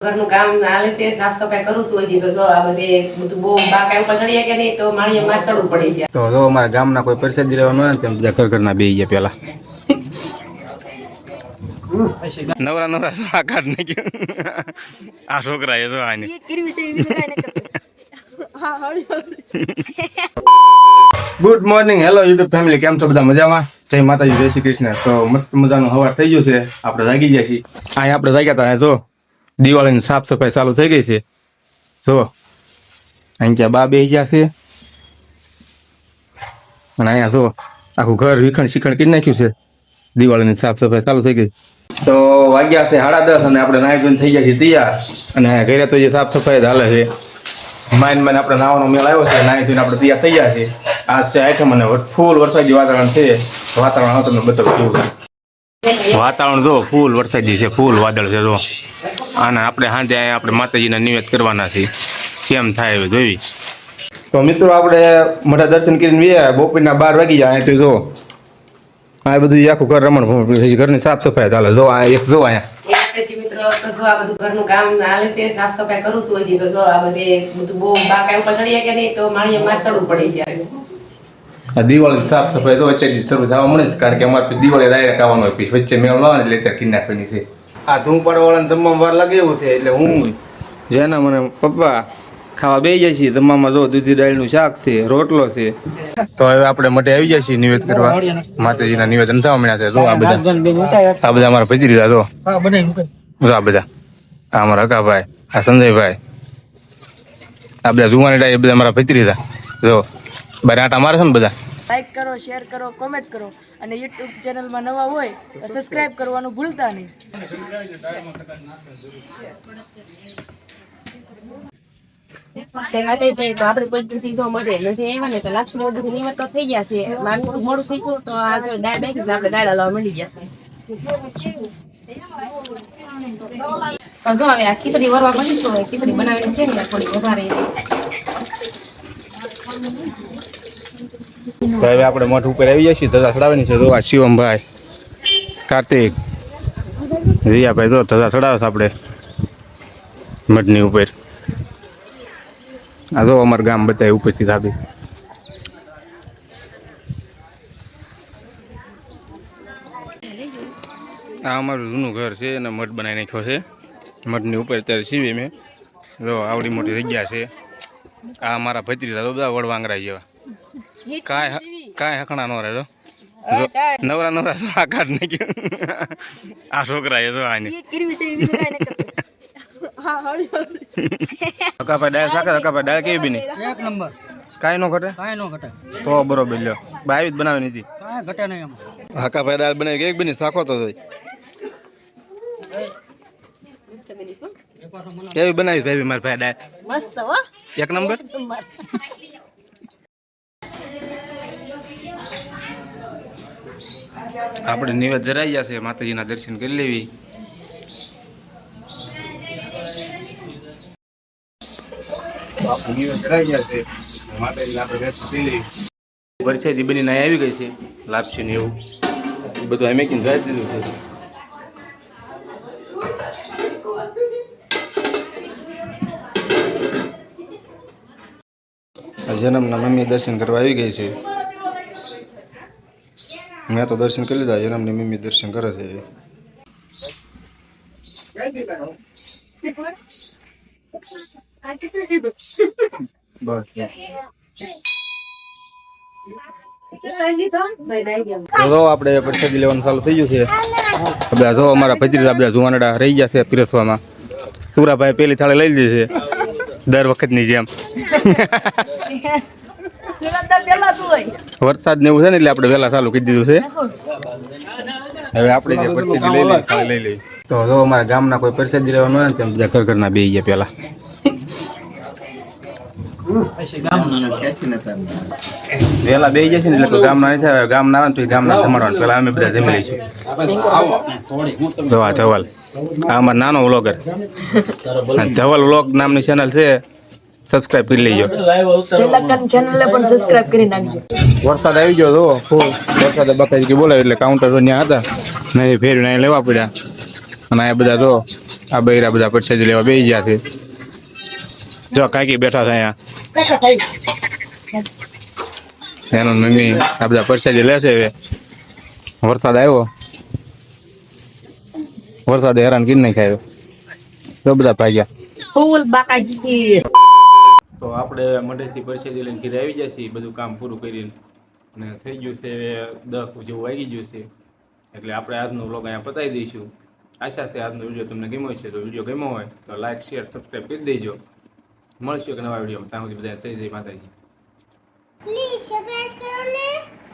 ઘરનું કામ હાલે છે સાફ સફાઈ કરું છું હજી તો જો આ બધે બધું બહુ બા કાંઈ ઉપર ચડીએ કે નહીં તો માળીએ માર ચડવું પડી ગયા તો જો અમારા ગામના કોઈ પરિષદ લેવાનું હોય ને તેમ બધા ઘર ઘરના બે ગયા પેલા નવરા નવરા શું આ કાઢ નાખ્યું આ છોકરા એ જો આને. Good morning hello YouTube family કેમ છો બધા? મજામાં? જય માતાજી જય શ્રી કૃષ્ણ. તો મસ્ત મજાનો હવાર થઈ ગયું છે. આપણે જાગી ગયા છીએ. અહીંયા આપણે જાગ્યા હતા જો. દિવાળીની સાફ સફાઈ ચાલુ થઈ ગઈ છે. જો, અહીં ત્યાં બા બે ગયા અને અહીંયા જો, આખું ઘર વિખણ શિખણ કરી નાખ્યું છે. દિવાળીની સાફ સફાઈ ચાલુ થઈ ગઈ. તો વાગ્યા છે સાડા દસ અને આપણે નાહી ધોઈને થઈ ગયા છીએ તૈયાર. અને ઘરે તો જે સાફ સફાઈ ચાલે છે. માઇન માઇન આપણે નાવાનો મેળ આવ્યો છે, નાહી ધોઈને આપણે તૈયાર થઈ ગયા છીએ. આજ છે આઈટમ અને ફૂલ વરસાદી વાતાવરણ છે. વાતાવરણ તમને બતાવું વાતાવરણ જો ફૂલ વરસાદી છે, ફૂલ વાદળ છે, જો. અને આપણે સાંજે અહીંયા આપણે માતાજીના નિવેદ કરવાના છીએ. કેમ થાય હવે જોઈ. તો મિત્રો આપણે મોટા દર્શન કરીને વ્યા બપોરના બાર વાગી જાય તો જો. આ બધું આખું ઘર રમણ. ઘરની સાફ સફાઈ ચાલે. જો આ એક જો અહીંયા. એ પછી મિત્રો તો જો આ બધું ઘરનું કામ હાલે છે સાફ સફાઈ કરું છું હજી તો જો આ બધે બધું બહુ બા કાંઈ ઉપર ચડીએ કે નહીં તો માળીએ માર ચડવું પડે ત્યારે. આ દિવાળી સાફ સફાઈ તો વચ્ચે શરૂ થવા મળે કારણ કે અમારે દિવાળી ડાયરેક્ટ આવવાનું હોય પછી વચ્ચે મેળ લાવે એટલે ત્યાં કિન છે. આ ધૂમ પાડવાળાને જમવામાં વાર લાગે એવું છે એટલે હું જેના મને પપ્પા ખાવા બેસી જાય છે તમામ જો દૂધી દાળનું શાક છે રોટલો છે. તો હવે આપણે મટે આવી જાય છે નિવેદ કરવા. માતાજીના નિવેદન થવા મળ્યા છે. જો આ બધા આ બધા અમારા ભજી દીધા જો જો આ બધા. આ અમારા હકાભાઈ આ સંજયભાઈ. આ બધા જુવાની ડાય એ બધા અમારા ભજી દીધા જો. બારે આટા મારે છે ને બધા? લાઈક કરો શેર કરો કોમેન્ટ કરો. અને યુટ્યુબ ચેનલમાં નવા હોય તો સબસ્ક્રાઇબ કરવાનું ભૂલતા નહીં. આપણે કોઈ સીઝો મળે નથી આવ્યા ને તો લક્ષ્મી બધું તો થઈ ગયા છે. માનું મોડું થઈ ગયું તો આ જો દાળ બેસી આપણે દાળ હલાવવા મળી જશે જો હવે આ ખીચડી વરવા બની તો ખીચડી બનાવીને છે ને થોડી વધારે. તો હવે આપણે મઠ ઉપર આવી જઈએ ધજા ચડાવવાની છે. તો આ શિવમભાઈ, કાર્તિક, રિયાભાઈ તો ધજા ચડાવે આપણે મઠની ઉપર. આ જો અમારું ગામ બતાવે ઉપરથી થાપી આ અમારું જૂનું ઘર છે અને મઠ બનાવી નાખ્યો છે. મઠની ઉપર અત્યારે સીવી મેં જો આવડી મોટી જગ્યા છે. આ અમારા ભત્રીજા તો બધા વડવાંગરા જેવા. કાંઈ હ- કાંઈ હકણા ન રહે તો જો નવરા નવરા શું આ કાઢ નાખ્યું આ છોકરા એ જો આને હકાભાઈ ડાળ હકાભાઈ ડાળ કેવી બની? એક નંબર. કાંઈ ન ઘટે? કાંઈ નો ઘટે. તો બરોબર લ્યો. બાવી જ બનાવી નથી કાંઈ ઘટે નહીં એમાં. હકાભાઈ દાળ બનાવી કેવી બની શાખો તો જોઈ. કેવી બનાવી ભાઈ મારા ભાઈ દાળ મસ્ત હો. એક નંબર. આપણે નિવેદ ગયા છે, માતાજીના દર્શન કરી લેવી. વરસાદી બની નાઈ આવી ગઈ છે લાપસી ને એવું. બધું અમે કીને જાય દીધું છે. જન્મના મમ્મી દર્શન કરવા આવી ગઈ છે. મેં તો દર્શન કરી લીધા જન્મની મમ્મી દર્શન કરે છે. આપણે પ્રસાદી લેવાનું ચાલુ થઈ ગયું છે. બધા જો અમારા ભજરીતા બધા જુવાનડા રહી ગયા છે પીરસવામાં. સુરાભાઈ પેલી થાળે લઈ લીધી છે, દર વખતની જેમ. વરસાદ ને એવું છે ને એટલે આપણે વહેલા ચાલુ કરી દીધું છે. હવે આપણે જે પ્રસાદી લઈ લઈએ ખાલી લઈ લઈએ. તો જો અમારા ગામના કોઈ પ્રસાદી લેવાનું હોય ને તેમ બધા ઘર ઘરના બે ગયા બે ને એટલે કોઈ ગામના નહીં થાય આવે ને જમાડવાનું પેલા અમે બધા જમી લઈશું. જો આ ધવલ. આ અમારો નાનો વ્લોગર. ધવલ વ્લોગ નામની ચેનલ છે. સબસ્ક્રાઇબ કરી લેજો. સેલકન ચેનલને પણ સબસ્ક્રાઇબ કરી નાખજો. વરસાદ આવી ગયો તો ફૂલ. વરસાદ કે બોલાવે એટલે કાઉન્ટર ત્યાં હતા. નહીં ફેર નહીં લેવા પડ્યા. અને આ બધા તો આ બૈરા બધા પરસાદી લેવા બેસી ગયા છે. જો કાકી બેઠા છે અહીંયા. એનો મમ્મી આ બધા પડશે લે છે હવે. વરસાદ આવ્યો. વરસાદ હેરાન કરી નાખ્યા તો બધા ભાગ્યા. ફૂલ બાકાજી. તો આપણે મંડળથી પરસેદી લઈને ઘરે આવી જશે બધું કામ પૂરું કરીને. અને થઈ ગયું છે દસ જેવું વાગી ગયું છે. એટલે આપણે આજનો વ્લોગ અહીંયા પતાવી દઈશું. આશા છે આજનો વીડિયો તમને ગમ્યો છે તો વીડિયો ગમ્યો હોય તો લાઈક શેર સબસ્ક્રાઈબ કરી દેજો. મળશું એક નવા વિડીયોમાં. ત્યાં સુધી બધા જય જય માતાજી. પ્લીઝ સબસ્ક્રાઇબ કરો